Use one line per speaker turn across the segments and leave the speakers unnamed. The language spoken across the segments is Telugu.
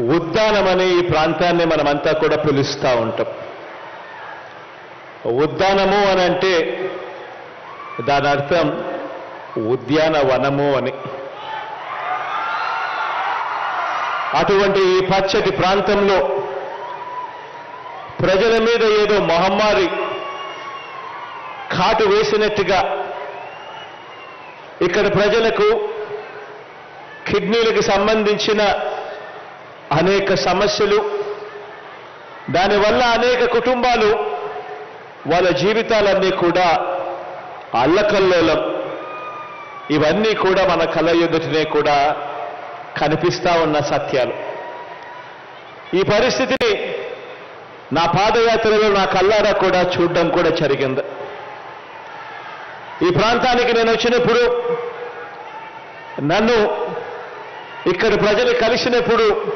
ఉద్దానం అనే ఈ ప్రాంతాన్ని మనమంతా కూడా పిలుస్తూ ఉంటాం. ఉద్దానము అని అంటే దాని అర్థం ఉద్యానవనము అని. అటువంటి ఈ పచ్చటి ప్రాంతంలో ప్రజల మీద ఏదో మహమ్మారి కాటు వేసినట్టుగా ఇక్కడ ప్రజలకు కిడ్నీలకు సంబంధించిన అనేక సమస్యలు దానివల్ల అనేక కుటుంబాలు వాళ్ళ జీవితాలన్నీ కూడా అల్లకల్లోలం. ఇవన్నీ కూడా మన కళ్ళ ఎదుటినే కూడా కనిపిస్తా ఉన్న సత్యాలు. ఈ పరిస్థితిని నా పాదయాత్రలో నా కల్లారా కూడా చూడడం కూడా జరిగింది. ఈ ప్రాంతానికి నేను వచ్చినప్పుడు నన్ను ఇక్కడ ప్రజలు కలిసినప్పుడు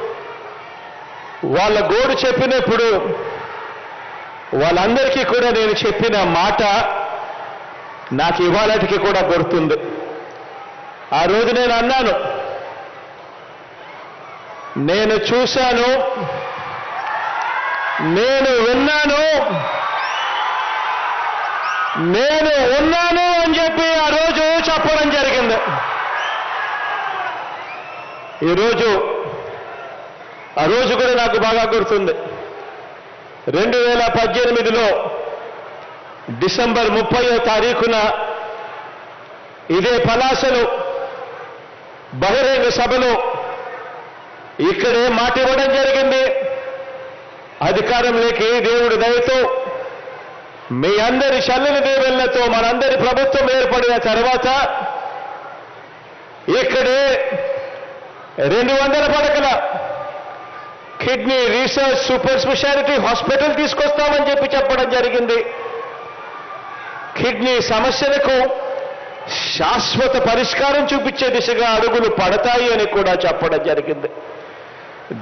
వాళ్ళ గోడు చెప్పినప్పుడు వాళ్ళందరికీ కూడా నేను చెప్పిన మాట నాకు ఇవాళటికి కూడా గుర్తుంది. ఆ రోజు నేను అన్నాను నేను చూశాను నేను విన్నాను నేను ఉన్నాను అని చెప్పి ఆ రోజు చెప్పడం జరిగింది. ఈరోజు ఆ రోజు కూడా నాకు బాగా గుర్తుంది. రెండు వేల పద్దెనిమిదిలో డిసెంబర్ ముప్పయో తారీఖున ఇదే పలాసలో బహిరంగ సభలో ఇక్కడే మాట ఇవ్వడం జరిగింది. అధికారంలోకి దేవుడి దయతో మీ అందరి చల్లని దేవుళ్ళతో మనందరి ప్రభుత్వం ఏర్పడిన తర్వాత ఇక్కడే రెండు వందల పడకల kidney research super speciality hospital తీసుకొస్తామని చెప్పి చెప్పడం జరిగింది. కిడ్నీ సమస్యలకు శాశ్వత పరిష్కారం చూపించే దిశగా అడుగులు పడతాయి అని కూడా చెప్పడం జరిగింది.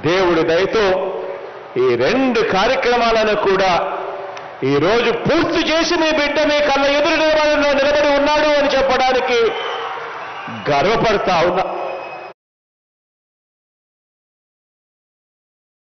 దేవుడి దయతో ఈ రెండు కార్యక్రమాలను కూడా ఈరోజు పూర్తి చేసి మీ బిడ్డ మీ కళ్ళ ఎదురు నిలబడి ఉన్నాడు అని చెప్పడానికి గర్వపడతా ఉన్నా.